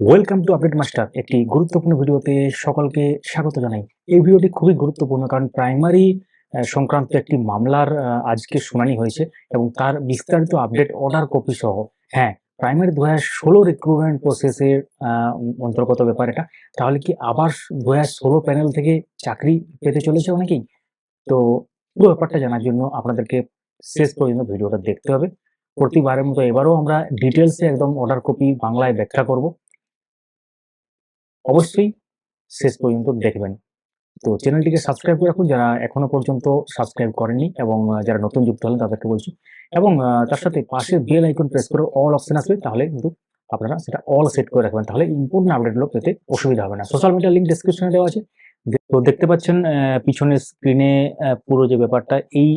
Welcome to update master একটি গুরুত্বপূর্ণ ভিডিওতে সকলকে স্বাগত জানাই। এই ভিডিওটি খুবই গুরুত্বপূর্ণ কারণ প্রাইমারি সংক্রান্ত একটি মামলার আজকে শুনানি হয়েছে এবং তার বিস্তারিত আপডেট অর্ডার কপি সহ। হ্যাঁ প্রাইমারি দু হাজার ষোলো রিক্রুটমেন্ট প্রসেসের অন্তর্গত ব্যাপার এটা। তাহলে কি আবার দু হাজার ষোলো প্যানেল থেকে চাকরি পেতে চলেছে অনেকেই? তো পুরো ব্যাপারটা জানার জন্য আপনাদেরকে শেষ পর্যন্ত ভিডিওটা দেখতে হবে। প্রতিবারের মতো এবারও আমরা ডিটেলসে একদম অর্ডার কপি বাংলায় ব্যাখ্যা করব। অবশ্যই শেষ পর্যন্ত দেখবেন। তো চ্যানেলটিকে সাবস্ক্রাইব করে রাখুন। যারা এখনও পর্যন্ত সাবস্ক্রাইব করেননি এবং যারা নতুন যুক্ত হলেন তাদেরকে বলছি এবং তার সাথে পাশে বেল আইকন প্রেস করে অল অপশন আসবে তাহলে কিন্তু আপনারা সেটা অল সেট করে রাখবেন। তাহলে ইম্পর্টেন্ট আপডেটগুলো পেতে অসুবিধা হবে না। সোশ্যাল মিডিয়া লিঙ্ক ডিসক্রিপশনে দেওয়া আছে। তো দেখতে পাচ্ছেন পিছনের স্ক্রিনে পুরো যে ব্যাপারটা এই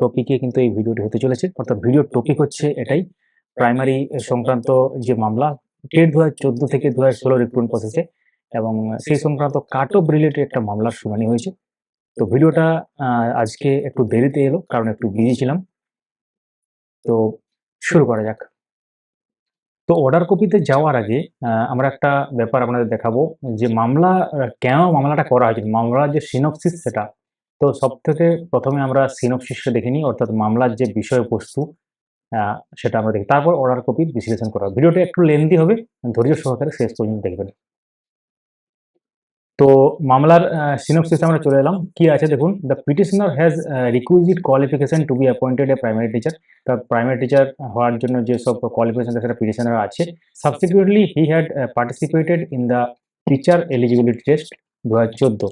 টপিকে কিন্তু এই ভিডিওটি হতে চলেছে। অর্থাৎ ভিডিওর টপিক হচ্ছে এটাই। প্রাইমারি সংক্রান্ত যে মামলা টেট দু হাজার চোদ্দ থেকে দু হাজার ষোলো রিক্রুটমেন্ট প্রসেসে এবং সেই সংক্রান্ত কাট অফ রিলেটেড একটা মামলার শুনানি হয়েছে। তো ভিডিওটা আজকে একটু দেরিতে এলো কারণ একটু বিজি ছিলাম। তো শুরু করা যাক। তো অর্ডার কপিতে যাওয়ার আগে আমরা একটা ব্যাপার আপনাদের দেখাবো যে মামলা কেন মামলাটা করা হয়েছে? মামলার যে সিনপসিস সেটা তো সব থেকে প্রথমে আমরা সিনপসিসটা দেখে নিই অর্থাৎ মামলার যে বিষয়বস্তু সেটা আমরা দেখি। তারপর অর্ডার কপির বিশ্লেষণ করা। ভিডিওটা একটু লেন্দি হবে ধৈর্য সহকারে শেষ পর্যন্ত দেখবেন। তো মামলার সিনপসিস আমরা চলে এলাম। কি আছে দেখুন? The petitioner has requisite qualification to be appointed a primary teacher তার প্রাইমারি টিচার হওয়ার জন্য যেসব কোয়ালিফিকেশন সেটা পিটিশনার আছে। Subsequently he had participated in the teacher eligibility test দু হাজার চোদ্দ।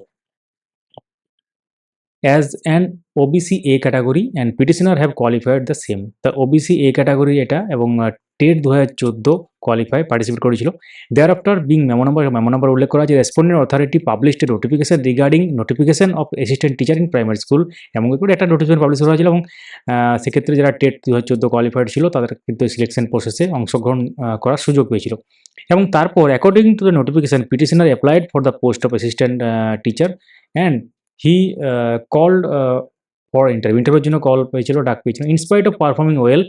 As an OBC A category and petitioner have qualified the same. The OBC A category এটা এবং টেট দু হাজার চোদ্দ কোয়ালিফাই পার্টিসিপেট করেছিল। Thereafter being memo number memo number উল্লেখ করা আছে respondent authority published notification regarding notification of assistant teacher in primary school এমন করে একটা নোটিফিকেশন পাবলিশ করা হয়েছিল এবং সেক্ষেত্রে যারা টেট দু হাজার চোদ্দ কোয়ালিফাইড ছিল, তাদের কিন্তু সিলেকশন প্রসেসে অংশগ্রহণ করার সুযোগ পেয়েছিল। এবং তারপর according to the notification petitioner applied for the post of assistant teacher and he called for interview ইন্টারভিউর জন্য কল পেয়েছিল, ডাক পেয়েছিল. In spite of performing well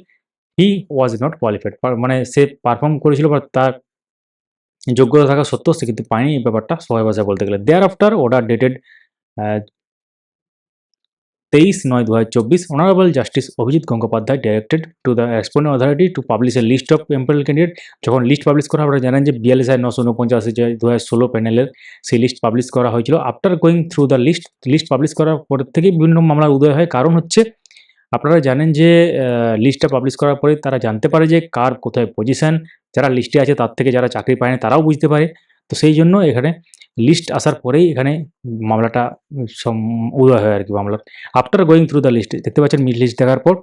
he was not qualified মানে সে পারফর্ম করেছিল বা তার যোগ্যতা থাকা সত্ত্বেও সে কিন্তু পায়নি এই ব্যাপারটা, সবাই ভাষায় বলতে গেলে। দেয়ার আফটার অর্ডার ডেটেড তেইশ নয় দু হাজার চব্বিশ honourable justice Abhijit Gangopadhyay directed to the responding authority to publish a list of empanel candidate যখন লিস্ট পাবলিশ করা আপনারা জানেন যে বিয়াল্লিশ হাজার নশো উনপঞ্চাশি দু হাজার ষোলো প্যানেলের সেই লিস্ট পাবলিশ করা হয়েছিল। After going through the list list publish করার পর থেকে বিভিন্ন মামলার উদয় হয়। কারণ হচ্ছে, আপনারা জানেন যে লিস্টটা পাবলিশ করার পরে তারা জানতে পারে যে কার কোথায় পজিশন যারা লিস্টে আছে তার থেকে যারা চাকরি পায় না তারাও বুঝতে পারে। তো সেই জন্য এখানে লিস্ট আসার পরেই এখানে মামলাটা উদয় হয় আর কি মামলার। After going through the list দেখতে পাচ্ছেন মিড লিস্ট দেখার পর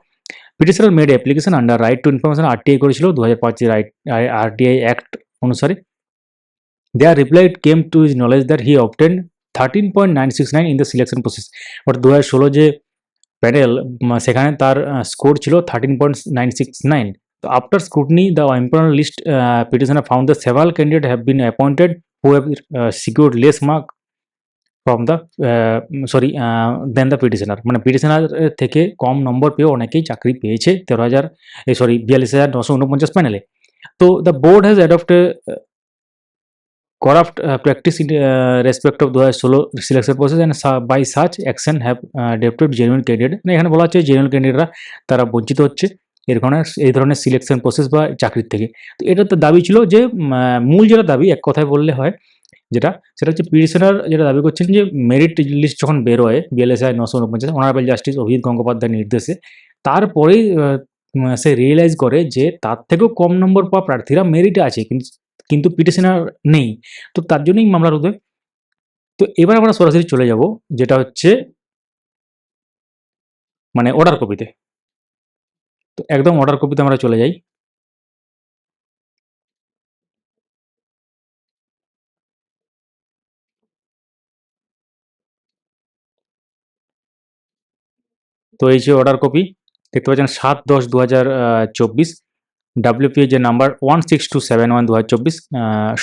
petitioner made application under right to information RTI করেছিল দু হাজার পাঁচের রাইট আরটিআই অ্যাক্ট অনুসারে। Their replied came to is knowledge that he obtain thirteen point nine six nine in the selection process অর্থাৎ দু হাজার ষোলো যে প্যানেল সেখানে তার স্কোর ছিল thirteen point nine six nine তো after scrutiny the employer list petitioner found the several candidate have been appointed who have secure less mark from the sorry than the petitioner মানে petitioner থেকে কম নম্বর পেয়ে অনেকেই চাকরি পেয়েছে তেরো হাজার সরি বিয়াল্লিশ হাজার নশো উনপঞ্চাশ প্যানেলে তো the board has adopted corrupt practice in respect of দু হাজার ষোলো selection process and by such action have deprived genuine candidate মানে এখানে বলা হচ্ছে জেনুইন ক্যান্ডিডেটরা তারা বঞ্চিত হচ্ছে। এর ধরনের এই ধরনের সিলেকশন প্রসেস বা চাকরির থেকে। তো এটা তো দাবি ছিল যে মূল যেটা দাবি, এক কথায় বললে হয় যেটা, সেটা হচ্ছে পিটিশনার যেটা দাবি করছেন যে মেরিট লিস্ট যখন বেরোয় বিএলএসআই নশো উনপঞ্চাশ অনারেবল জাস্টিস অভিজিৎ গঙ্গোপাধ্যায়ের নির্দেশে, তারপরেই সে রিয়েলাইজ করে যে, তার থেকেও কম নম্বর পাওয়া প্রার্থীরা মেরিটে আছে, কিন্তু কিন্তু পিটিশনার নেই। তো তার জন্যই মামলার উদয়। তো এবার আমরা সরাসরি চলে যাব, যেটা হচ্ছে মানে অর্ডার কপিতে তো একদম অর্ডার কপিতে আমরা চলে যাই। তো এই যে অর্ডার কপি দেখতে পাচ্ছেন সাত দশ দু হাজার চব্বিশ। ডাব্লিউপি যে number one six two seven one দু হাজার চব্বিশ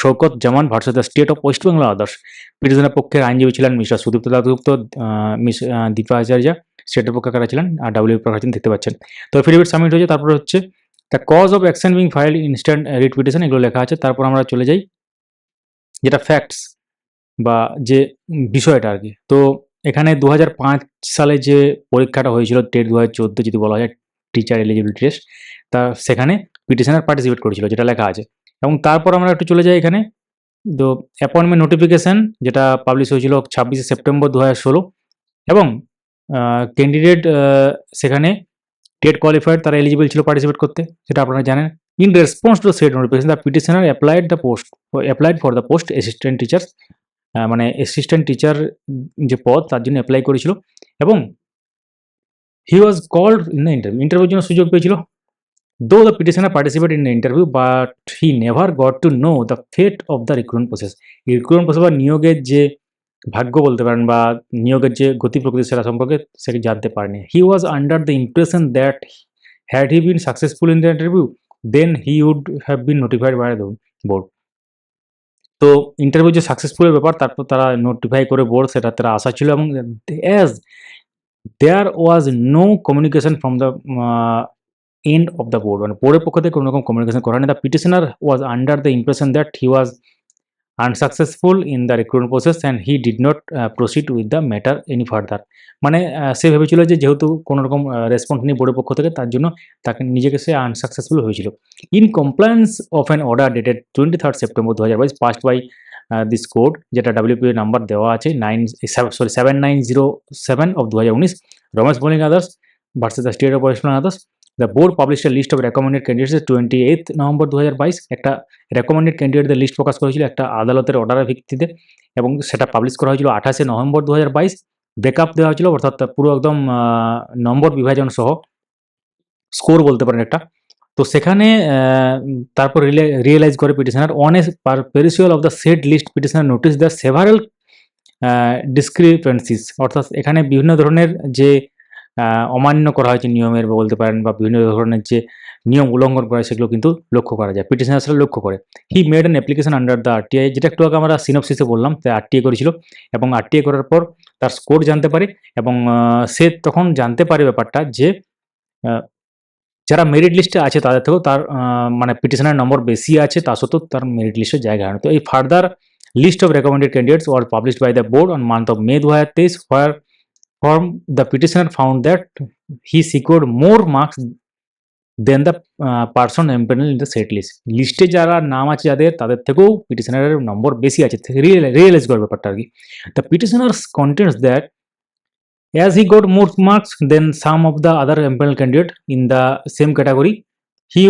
Shaukat Zaman versus the state of West Bengal others পিটিশনের পক্ষের আইনজীবী ছিলেন মিস্টার সুদীপ্ত দাসগুপ্ত মিস দীপা আচার্য। স্টেটের পক্ষে কারা ছিলেন? আর ডাব্লিউ প্রকাশ দেখতে পাচ্ছেন। তো এফিডেভিট সাবমিট হয়েছে, তারপরে হচ্ছে the cause of action being file instant writ petition এগুলো লেখা আছে। তারপর আমরা চলে যাই, যেটা ফ্যাক্টস বা যে বিষয়টা আর কি। তো এখানে দু হাজার পাঁচ সালে যে পরীক্ষাটা হয়েছিল টেট দু হাজার চোদ্দ যদি বলা যায় টিচার এলিজিবিলিটি টেস্ট তা সেখানে পিটিশনার পার্টিসিপেট করেছিল, যেটা লেখা আছে। এবং তারপর আমরা একটু চলে যাই এখানে। তো অ্যাপয়েন্টমেন্ট নোটিফিকেশন যেটা পাবলিশ হয়েছিল ছাব্বিশে সেপ্টেম্বর দু হাজার ষোলো। এবং ক্যান্ডিডেট সেখানে টেট কোয়ালিফাইড তারা এলিজিবল ছিল পার্টিসিপেট করতে, সেটা আপনারা জানেন। In response to said notification the petitioner applied the post applied for the post assistant teachers মানে অ্যাসিস্ট্যান্ট টিচার যে পদ, তার জন্য অ্যাপ্লাই করেছিল এবং he was called in the interview ইন্টারভিউর জন্য সুযোগ পেয়েছিল। Though the petitioner participate in the interview but he never got to know the fate of the recruitment process recruitment process বা নিয়োগের যে ভাগ্য বলতে পারেন বা নিয়োগের যে গতি প্রকৃতি সেটা সম্পর্কে সে জানতে পারেনি। He was under the impression that had he been successful in the interview then he would have been notified by the board তো ইন্টারভিউ যে সাকসেসফুলের ব্যাপার, তারপর তারা নোটিফাই করে বোর্ড সেটা তারা আশা ছিল এবং as there was no communication from the end of the board মানে বোর্ডের পক্ষ থেকে কোনো রকম কমিউনিকেশন করা নেই the petitioner was under the impression that he was unsuccessful in the recruitment process and he did not proceed with the matter any further মানে সে ভেবেছিল যে যেহেতু কোনো রকম রেসপন্স নেই বোর্ডের পক্ষ থেকে, তার জন্য তাকে নিজেকে সে আনসাকসেসফুল হয়েছিল in compliance of an order dated twenty third September দু হাজার বাইশ পাস্ট বাই দিস কোড যেটা ডাব্লিউপি নাম্বার দেওয়া আছে nine sorry seven nine zero seven of দু হাজার উনিশ Ramesh Boling others versus the state West others the board publish list of recommended candidates twenty eighth November দু হাজার বাইশ একটা রেকমেন্ডেড ক্যান্ডিডেটদের লিস্ট প্রকাশ করেছিল একটা আদালতের অর্ডারের ভিত্তিতে এবং সেটা পাবলিশ করা হয়েছিল আঠাশে নভেম্বর দু হাজার বাইশ ব্রেকআপ দেওয়া হয়েছিল, অর্থাৎ পুরো একদম নম্বর বিভাজন সহ স্কোর বলতে পারেন একটা। তো সেখানে তারপর রিয়েলাইজ করে petitioner on a perusal of the said list petitioner notice the several discrepancies অর্থাৎ এখানে বিভিন্ন ধরনের যে অমান্য করা হয়েছে নিয়মের বলতে পারেন বা বিভিন্ন ধরনের যে নিয়ম উল্লঙ্ঘন করা সেগুলো কিন্তু লক্ষ্য করা যায়। পিটিশনার সেটা লক্ষ্য করে। He made an application under the RTI যেটা একটু আগে আমরা সিনপসিসে বললাম, তাই আরটিআই করেছিল এবং আরটিআই করার পর তার স্কোর জানতে পারে এবং সে তখন জানতে পারে ব্যাপারটা যে যারা মেরিট লিস্টে আছে তাদের থেকেও তার মানে পিটিশনের নম্বর বেশি আছে, তা সত্ত্বেও তার মেরিট লিস্টে জায়গা হয় তো এই further list of recommended candidates were published by the board on month of May দু হাজার তেইশ where from the petitioner found that he secured more marks than the person empanel in the said list লিস্টে যারা নাম আছে যাদের তাদের থেকেও পিটিশনারের নম্বর বেশি আছে রিয়েলাইজ করার ব্যাপারটা আর কি। The petitioners contends that as he got more marks than some of the other empanel candidate in the same category, he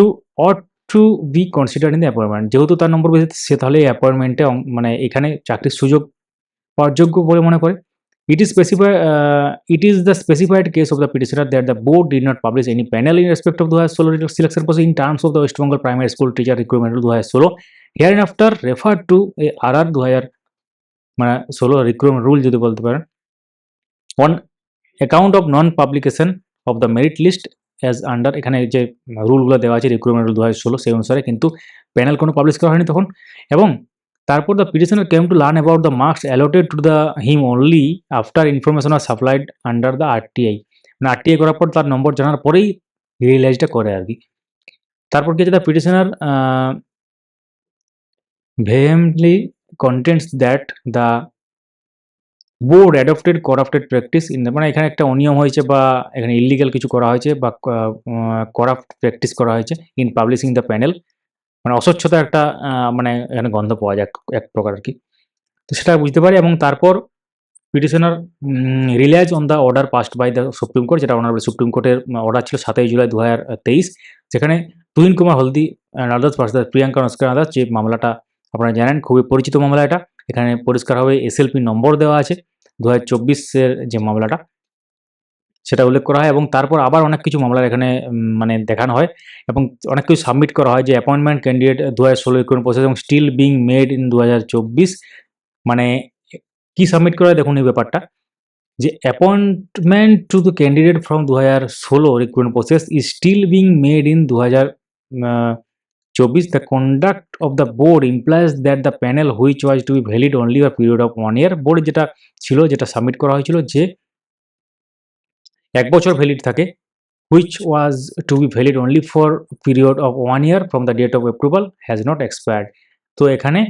ought to be considered in the appointment যেহেতু তার নম্বর বেশি, সে তাহলে অ্যাপয়েন্টমেন্টে মানে এখানে চাকরির সুযোগ পাওয়ার যোগ্য বলে মনে করে। The specified case of the petitioner that the board did not publish any panel in respect of দু হাজার ষোলো selection process in terms of the West Bengal primary school teacher recruitment দু হাজার ষোলো hereinafter refer to a R R দু হাজার মানে ষোলো রিক্রুটমেন্ট রুল যদি বলতে পারেন on account of non publication of the merit list as under এখানে যে রুলগুলো দেওয়া আছে রিক্রুটমেন্ট রুল দু হাজার ষোলো সেই অনুসারে কিন্তু প্যানেল কোনো পাবলিশ করা হয়নি তখন। এবং তারপর the petitioner came to learn about the marks allotted to the him only after information are supplied under the RTI মানে আরটিআই করার পর তার নম্বর জানার পরেই রিয়েলাইজটা করে আর কি। তারপর কি the petitioner vehemently contends that the board adopted corrupted practice in মানে এখানে একটা অনিয়ম হয়েছে বা এখানে ইলিগাল কিছু করা হয়েছে বা করাপ্ট প্র্যাকটিস করা হয়েছে ইন পাবলিশিং দ্য প্যানেল মানে অস্বচ্ছতা একটা মানে এখানে গন্ধ পাওয়া যায় এক- প্রকার আর কি। তো সেটা বুঝতে পারি এবং তারপর petitioner relies on the order passed by the supreme court, যেটা অনারেবল সুপ্রিম কোর্টের অর্ডার ছিল সাতই জুলাই দু হাজার তেইশ, যেখানে Tuhin Kumar Haldi others versus Priyanka Naskar others যে মামলাটা আপনারা জানেন, খুবই পরিচিত মামলা এটা। এখানে পরিষ্কারভাবে এসএলপি নম্বর দেওয়া আছে। দু হাজার চব্বিশের যে মামলাটা সেটা উল্লেখ করা হয় এবং তারপর আবার অনেক কিছু মামলার এখানে মানে দেখানো হয় এবং অনেক কিছু সাবমিট করা হয় যে অ্যাপয়েন্টমেন্ট ক্যান্ডিডেট দু হাজার ষোলো ইকুইন প্রসেস এবং স্টিল বিং মেড ইন দু হাজার চব্বিশ। মানে কি সাবমিট করা হয় দেখুন এই ব্যাপারটা। যে appointment to the candidate from দু হাজার ষোলো recruitment process is still being made in দু হাজার চব্বিশ। The conduct of the board implies that the panel which was to be valid only for period of one year board যেটা ছিল, যেটা submit করা হয়েছিল যে এক বছর ভ্যালিড থাকে which was to be valid only for period of one year from the date of approval has not expired তো এখানে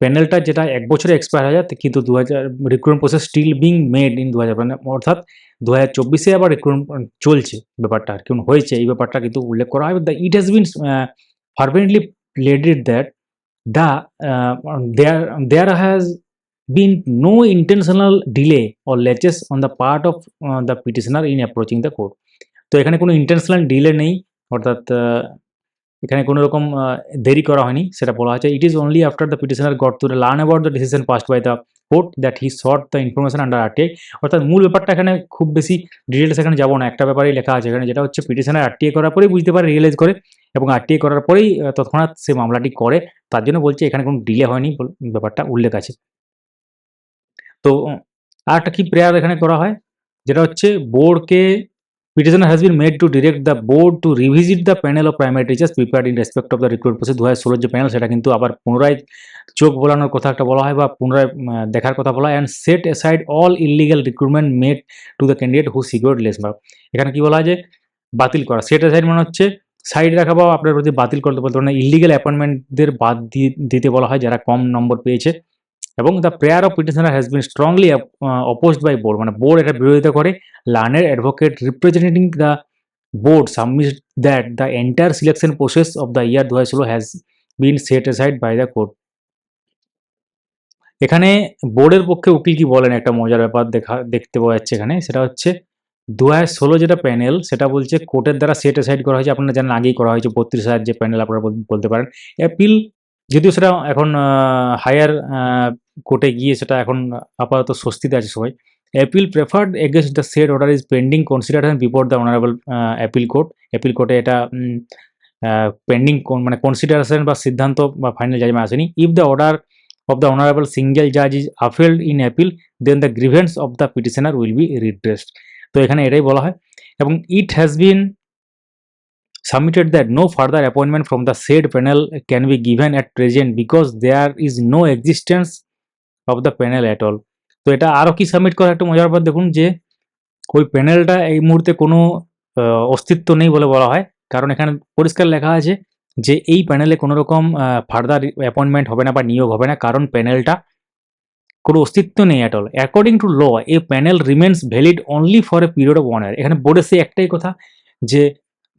প্যানেলটা যেটা এক বছরে এক্সপায়ার হয়ে যায় কিন্তু দু হাজার recruitment process still being made in দু হাজার মানে অর্থাৎ দু হাজার চব্বিশে আবার রিক্রুটমেন্ট চলছে ব্যাপারটা আর কি হয়েছে। এই ব্যাপারটা কিন্তু উল্লেখ করা হয়। The it has been fervently pleaded that the there there has been no intentional delay or latches on the part of uh, the petitioner in approaching the court. তো এখানে কোনো ইন্টেনশনাল ডিলে নেই অর্থাৎ এখানে কোনো রকম দেরি করা হয়নি সেটা বলা হয়েছে। It is only after the petitioner got to learn about the decision passed by the court that he sought the information under RTI অর্থাৎ মূল ব্যাপারটা এখানে খুব বেশি ডিটেলস এখানে যাব না একটা ব্যাপারেই লেখা আছে। এখানে যেটা হচ্ছে পিটিশনার আরটিআই করার পরেই বুঝতে পারে রিয়েলাইজ করে এবং আরটিআই করার পরেই তৎক্ষণাৎ সে মামলাটি করে। তার জন্য বলছে এখানে কোনো ডিলে হয়নি ব্যাপারটা উল্লেখ আছে। তো আর একটা কি প্রেয়ার এখানে করা হয়? যেটা হচ্ছে বোর্ডকে petitioner has been made to direct the board to revisit the panel of primary teachers prepared in respect of the recruit process দু হাজার ষোলোর যে প্যানেল সেটা কিন্তু আবার পুনরায় চোখ বোলানোর কথা একটা বলা হয় বা পুনরায় দেখার কথা বলা হয় and set aside all illegal recruitment made to the candidate who secure less mark এখানে কি বলা হয় যে, বাতিল করা। সেট অ্যাসাইড মানে হচ্ছে সাইড রাখা বা আপনার প্রতি বাতিল করতে বলতে পারেন ইলিগাল অ্যাপয়েন্টমেন্টদের বাদ দিতে বলা হয় যারা কম নম্বর পেয়েছে। এবং the prayer of petitioner has been strongly opposed by board মানে বোর্ড এটা বিরোধিতা করে লার্নের advocate representing the board submit that the that the entire selection process of the year 2016 has been set aside by the court এখানে বোর্ডের পক্ষে উকিল কি বলেন? একটা মজার ব্যাপার দেখা, দেখতে পাওয়া যাচ্ছে এখানে। সেটা হচ্ছে দু হাজার ষোলো যেটা প্যানেল সেটা বলছে কোর্টের দ্বারা সেট এসাইড করা হয়েছে। আপনারা জানেন, আগেই করা হয়েছে বত্রিশ হাজার যে প্যানেল আপনারা বলতে পারেন। অ্যাপিল যদিও সেটা এখন হায়ার কোর্টে গিয়ে সেটা এখন আপাতত স্বস্তিতে আছে সবাই। Appeal preferred against the said order is pending consideration before the honourable appeal court appeal কোর্টে এটা পেন্ডিং মানে কনসিডারেশন বা সিদ্ধান্ত বা ফাইনাল জাজমেন্ট আসেনি। If the order of the honourable single জাজ is upheld in appeal then the grievance of the petitioner will be redressed তো এখানে এটাই বলা হয়। এবং it has been submitted that no further appointment from the said panel can be given at present because there is no existence of the panel at all. তো এটা আরও কি সাবমিট করা একটা মজার ব্যাপার দেখুন যে ওই প্যানেলটা এই মুহূর্তে কোনো অস্তিত্ব নেই বলে বলা হয়। কারণ এখানে পরিষ্কার লেখা আছে যে এই প্যানেলে কোনো রকম ফার্দার অ্যাপয়েন্টমেন্ট হবে না বা নিয়োগ হবে না। কারণ প্যানেলটা কোনো অস্তিত্ব নেই at all according to law a panel remains valid only for a period of one year এখানে বোর্ডে সেই একটাই কথা যে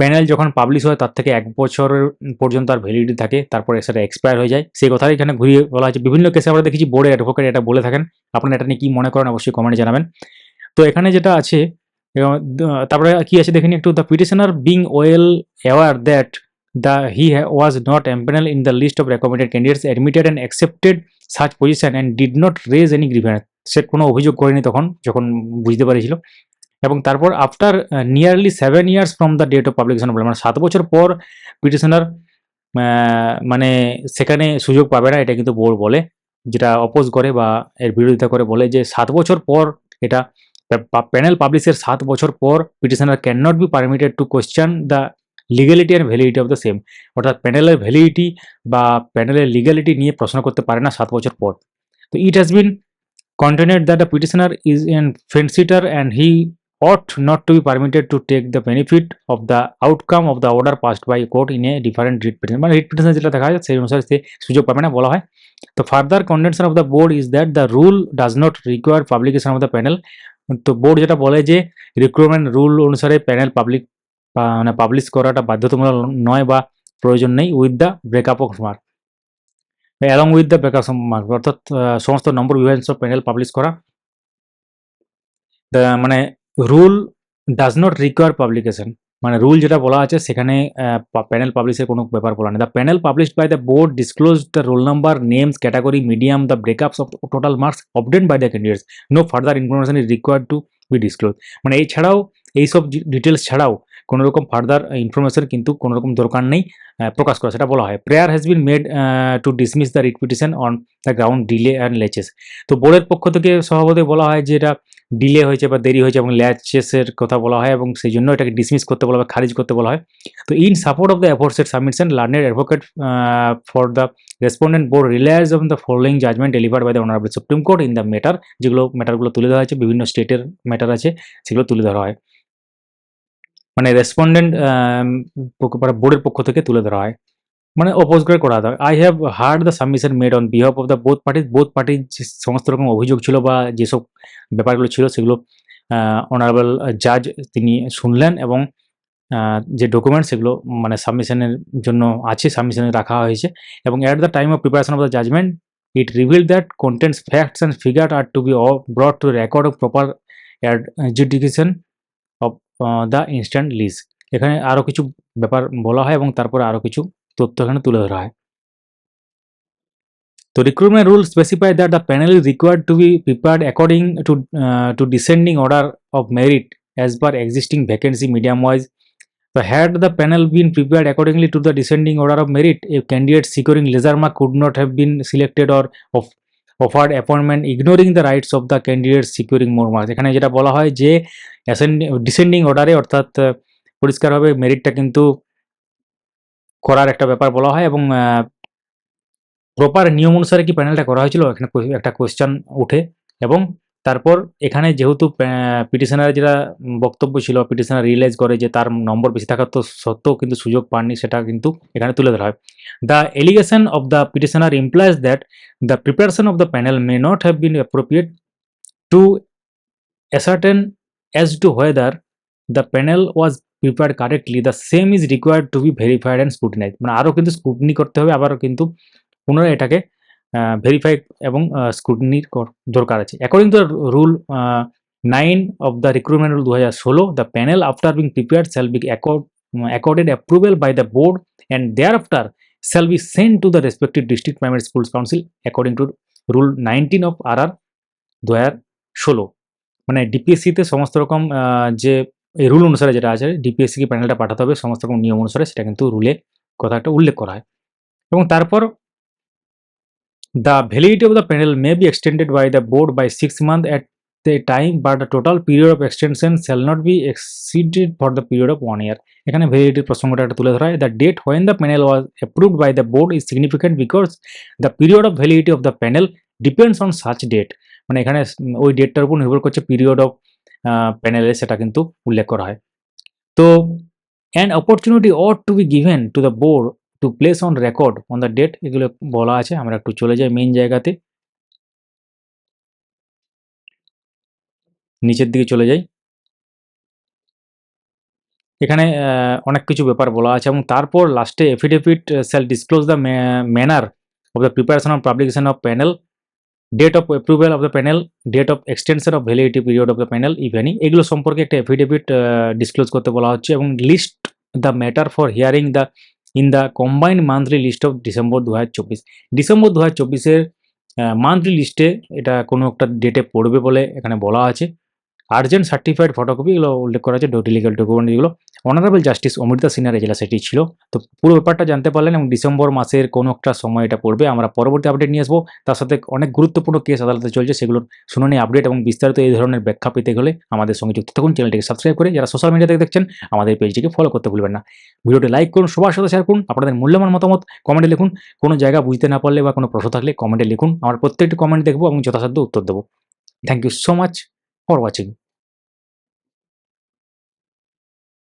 প্যানেল যখন পাবলিশ হয়, তার থেকে এক বছরের পর্যন্ত আর ভ্যালিডিটি থাকে, তারপরে সেটা এক্সপায়ার হয়ে যায়। সেই কথাই এখানে ঘুরিয়ে বলা হয়েছে। বিভিন্ন কেসে আমরা দেখেছি বোর্ডের অ্যাডভোকেট এটা বলে থাকেন। আপনারা এটা নিয়ে কী মনে করেন অবশ্যই কমেন্টে জানাবেন। তো এখানে যেটা আছে তারপরে কি আছে দেখেনি একটু the petitioner being well aware that the he was not empanel in the list of recommended candidates admitted and accepted search position and did not raise any grievance সে কোনো অভিযোগ করেনি তখন, যখন বুঝতে পেরেছিল। এবং তারপর after nearly seven years from the date of publication মানে সাত বছর পর পিটিশনার মানে সেখানে সুযোগ পাবে না, এটা কিন্তু বোর্ড বলে, যেটা অপোজ করে বা এর বিরোধিতা করে বলে যে সাত বছর পর এটা প্যানেল পাবলিশের সাত বছর পর petitioner can not be permitted to question the legality and validity of the same অর্থাৎ প্যানেলের ভ্যালিডিটি বা প্যানেলের লিগ্যালিটি নিয়ে প্রশ্ন করতে পারে না সাত বছর পর। তো it has been contended that the petitioner is in fence-sitter and he ought not to be permitted to take the benefit of the outcome of the order passed by court in a different writ petition মানে writ petition যেটা দেখা যায় সেই অনুসারে সে সুযোগ পাবে না বলা হয়। তো further contention of the board is that the rule does not require publication of the panel তো বোর্ড যেটা বলে যে রিক্রুটমেন্ট রুল অনুসারে প্যানেল পাবলিক মানে পাবলিশ করাটা বাধ্যতামূলক নয় বা প্রয়োজন নেই with the breakup of mark along with the breakup mark অর্থাৎ সমস্ত নম্বর বিভাজন প্যানেল পাবলিশ করা। মানে rule does not require publication মানে রুল যেটা বলা আছে, সেখানে প্যানেল পাবলিশের কোনো ব্যাপার বলা নেই। The panel published by the board disclose the roll number names category medium the breakups of total marks obtained by the candidates no further information is required to be disclose মানে এছাড়াও, এইসব details ছাড়াও কোনো রকম further information কিন্তু কোনো রকম দরকার নেই প্রকাশ করা। সেটা বলা হয়। Prayer has been made to dismiss the writ on the ground delay and laches তো বোর্ডের পক্ষ থেকে সভাপতি বলা হয় যে এটা ডিলে হয়েছে বা দেরি হয়েছে এবং ল্যাচেসের কথা বলা হয় এবং সেই জন্য এটাকে ডিসমিস করতে বলা হয় খারিজ করতে বলা হয়। তো in support of the aforesaid submission লার্নের advocate for the respondent board relies on the following judgment deliver by the honourable supreme court in the matter যেগুলো ম্যাটারগুলো তুলে ধরা হয়েছে, বিভিন্ন স্টেটের ম্যাটার আছে, সেগুলো তুলে ধরা হয়। মানে রেসপন্ডেন্ট বোর্ডের পক্ষ থেকে তুলে ধরা হয়। মানে অপোজ করে করা হয়। I have heard the submission made on behalf of the both parties both পার্টির সমস্ত রকম অভিযোগ ছিল বা যেসব ব্যাপারগুলো ছিল সেগুলো অনারেবল জাজ তিনি শুনলেন এবং যে ডকুমেন্ট সেগুলো মানে সাবমিশনের জন্য আছে সাবমিশনে রাখা হয়েছে এবং at the time of preparation of the judgment it reveal that contents facts and figure are to be brought to record of proper adjudication the instant lis এখানে আরও কিছু ব্যাপার বলা হয় এবং তারপরে আরও কিছু তথ্য এখানে তুলে ধরা হয়। তো recruitment rule specify that the panel is required to be prepared according to to descending order of merit as per existing vacancy medium wise So had the panel been prepared accordingly to the descending order of merit, a candidate securing lesser mark could not have been selected or of offered appointment ignoring the rights of the candidate securing more marks এখানে যেটা বলা হয় যে descending অর্ডারে অর্থাৎ পরিষ্কারভাবে মেরিটটা কিন্তু করার একটা ব্যাপার বলা হয় এবং প্রপার নিয়ম অনুসারে কি প্যানেলটা করা হয়েছিল? এখানে একটা কোয়েশ্চেন উঠে এবং তারপর এখানে যেহেতু পিটিশনারের যেটা বক্তব্য ছিল পিটিশনার রিয়েলাইজ করে যে তার নম্বর বেশি থাকার তো সত্ত্বেও কিন্তু সুযোগ পাননি, সেটা কিন্তু এখানে তুলে ধরা হয়। The allegation of the petitioner implies that the preparation of the panel may not have been appropriate to ascertain as to whether the panel was prepared correctly. The same is required to be verified and scrutinized. মানে আরও কিন্তু scrutiny করতে হবে, আবারও কিন্তু পুনরায় এটাকে verify এবং স্ক্রুটনির দরকার আছে। According to rule nine of the recruitment rule দু হাজার ষোলো the panel after being prepared shall be accorded approval by the board and thereafter shall be send to the respective district primary schools council according to rule nineteen of R R দু হাজার ষোলো। মানে ডিপিএসসিতে সমস্ত রকম যে এই rule অনুসারে যেটা আছে ডিপিএসসিকে প্যানেলটা পাঠাতে হবে, সমস্ত রকম নিয়ম অনুসারে সেটা কিন্তু রুলে কথা একটা উল্লেখ করা হয়। এবং তারপর the validity of the panel may be extended by the board by six month at the time but the total period of extension shall not be exceeded for the period of one year এখানে ভ্যালিডিটির প্রসঙ্গটা একটা তুলে ধরা হয়। The date when the panel was approved by the board is significant because the period of validity of the panel depends on such date মানে এখানে ওই ডেটটার উপর নির্ভর করছে পিরিয়ড অফ প্যানেলে সেটা কিন্তু উল্লেখ করা হয়। তো an opportunity ought to be given to the board to place on record on the date এগুলো বলা আছে, আমরা একটু চলে যাই মেন জায়গাতে। নিচের দিকে চলে যাই। এখানে অনেক কিছু ব্যাপার বলা আছে এবং তারপর লাস্টে affidavit shall disclose the manner of the preparation of publication of panel date of approval of the panel date of extension of validity period of the panel if any এগুলো সম্পর্কে একটা এফিডেভিট ডিসক্লোজ করতে বলা হচ্ছে এবং list the matter for hearing the in the combined monthly list of December দু হাজার চব্বিশ ডিসেম্বর দু হাজার চব্বিশের মান্থলি লিস্টে এটা কোনো একটা ডেটে পড়বে বলে এখানে বলা আছে। আর্জেন্ট সার্টিফাইড ফটোকপি এগুলো উল্লেখ করা আছে লিগাল ডকুমেন্ট এগুলো। অনারেবল জাস্টিস অমৃতা সিনহার এজেলা সেটি ছিল। তো পুরো ব্যাপারটা জানতে পারলেন এবং ডিসেম্বর মাসের কোনো একটা সময় এটা পড়বে। আমরা পরবর্তী আপডেট নিয়ে আসব। তার সাথে অনেক গুরুত্বপূর্ণ কেস আদালতে চলছে সেগুলোর শুনানি আপডেট এবং বিস্তারিত এই ধরনের ব্যাখ্যা পেতে গেলে আমাদের সঙ্গে যুক্ত থাকুন। চ্যানেলটিকে সাবস্ক্রাইব করে যারা সোশ্যাল মিডিয়া থেকে দেখছেন, আমাদের পেজটিকে ফলো করতে ভুলবেন না। ভিডিওটি লাইক করুন, সবার সাথে শেয়ার করুন, আপনাদের মূল্যবান মতামত কমেন্টে লিখুন। কোনো জায়গা বুঝতে না পারলে বা কোনো প্রশ্ন থাকলে কমেন্টে লিখুন। আমার প্রত্যেকটি কমেন্ট দেখব এবং যথাসাধ্য উত্তর দেবো। Thank you so much for watching